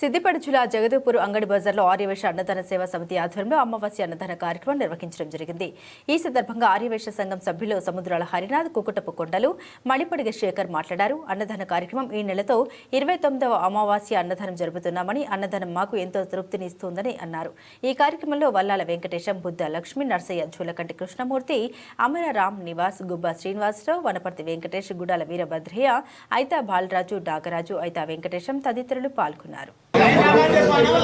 సిద్దిపేట జిల్లా జగదేపూర్ అంగడి బజార్లో ఆర్యవేశ అన్నదాన సేవా సమితి ఆధ్వర్యంలో అమావాస్య అన్నదాన కార్యక్రమం నిర్వహించడం జరిగింది. ఈ సందర్భంగా ఆర్యవేశ సంఘం సభ్యులు సముద్రాల హరినాథ్ కుకుటపు కొండలు మణిపడిగ శేఖర్ మాట్లాడారు. అన్నదాన కార్యక్రమం ఈ నెలతో ఇరవై తొమ్మిదవ అమావాస్య అన్నదానం జరుపుతున్నామని అన్నదానం మాకు ఎంతో తృప్తిని ఇస్తుందని అన్నారు. ఈ కార్యక్రమంలో వల్లాల వెంకటేశం బుద్ధ లక్ష్మి నర్సయ్య జూలకంటి కృష్ణమూర్తి అమర రామ్ నివాస్ గుబ్బా శ్రీనివాసరావు వనపర్తి వెంకటేష్ గుడాల వీరభద్రయ్య ఐతా బాలరాజు డాగరాజు ఐతా వెంకటేశం తదితరులు పాల్గొన్నారు. Ya, ya,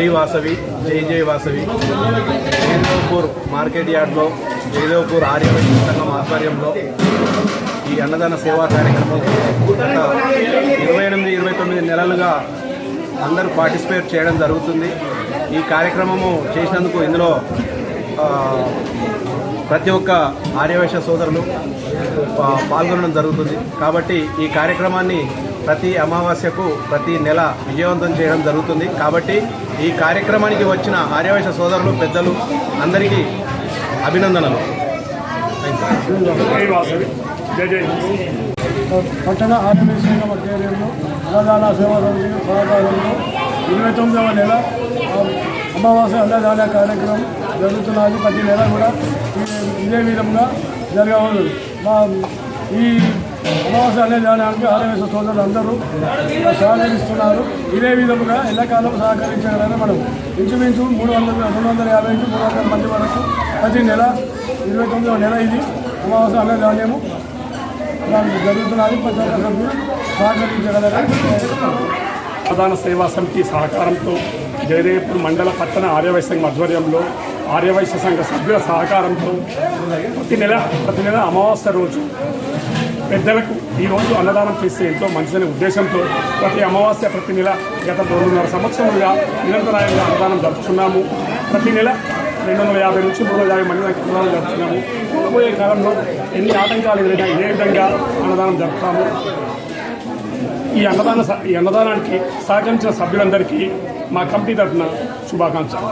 జై వాసవి జై జై వాసవి. జయదేవ్పూర్ మార్కెట్ యార్డ్లో జయదేవ్పూర్ ఆర్యవైశ్య సంఘం ఆధ్వర్యంలో ఈ అన్నదాన సేవా కార్యక్రమం ఇరవై ఎనిమిది ఇరవై తొమ్మిది నెలలుగా అందరూ పార్టిసిపేట్ చేయడం జరుగుతుంది. ఈ కార్యక్రమము చేసినందుకు ఇందులో ప్రతి ఒక్క ఆర్యవేశ సోదరులు పాల్గొనడం జరుగుతుంది. కాబట్టి ఈ కార్యక్రమాన్ని ప్రతి అమావాస్యకు ప్రతి నెల విజయవంతం చేయడం జరుగుతుంది. కాబట్టి ఈ కార్యక్రమానికి వచ్చిన ఆర్యవైశ్య సోదరులు పెద్దలు అందరికీ అభినందనలు. పట్టణ ఆర్మీ సంఘం ఆధ్వర్యంలో అన్నదాన సేవా సమితి సహకారంలో ఇరవై తొమ్మిదవ నెల అమావాస్య అన్నదాన కార్యక్రమం జరుగుతున్నది. ప్రతి నెల కూడా ఇదే- ఇదే విధంగా జరగవలదు మా ఈ అమావాస్య అన్నదానానికి ఆరవేశ సోదరులు అందరూ సహకరిస్తున్నారు ఇదే విధముగా ఎల్లకాలం సహకరించగలని మనం. ఇంచుమించు మూడు వందల రెండు వందల యాభై నుంచి మూడు వందల మంది వరకు ప్రతి నెల ఇరవై తొమ్మిదవ నెల ఇది ఉపవాస అనే ధాన్యము దానికి జరుగుతున్నది. ప్రతి ఒక్క సభ్యులు సహకరించగలరని ప్రధాన సేవా సమితి సహకారంతో జయదేవ్పూర్ మండల పట్టణ ఆర్యవైశ్య సంఘం ఆధ్వర్యంలో ఆర్యవైశ్య సంఘ సభ్యుల సహకారంతో ప్రతి నెల ప్రతి నెల అమావాస్య రోజు పెద్దలకు ఈ రోజు అన్నదానం చేస్తే ఎంతో మంచిదనే ఉద్దేశంతో ప్రతి అమావాస్య ప్రతి నెల గత రెండున్నర సంవత్సరాలుగా నిరంతరాయంగా అన్నదానం జరుపుతున్నాము ప్రతి నెల రెండు వందల యాభై నుంచి మూడు వందల యాభై మంది అన్నదానం జరుపుతున్నాము రాబోయే కాలంలో ఎన్ని ఆటంకాలు ఎదురైనా ఏ విధంగా అన్నదానం జరుపుతాము? ఈ అన్నదాన ఈ అన్నదానానికి సహకరించిన సభ్యులందరికీ మా కమిటీ తరఫున శుభాకాంక్షలు.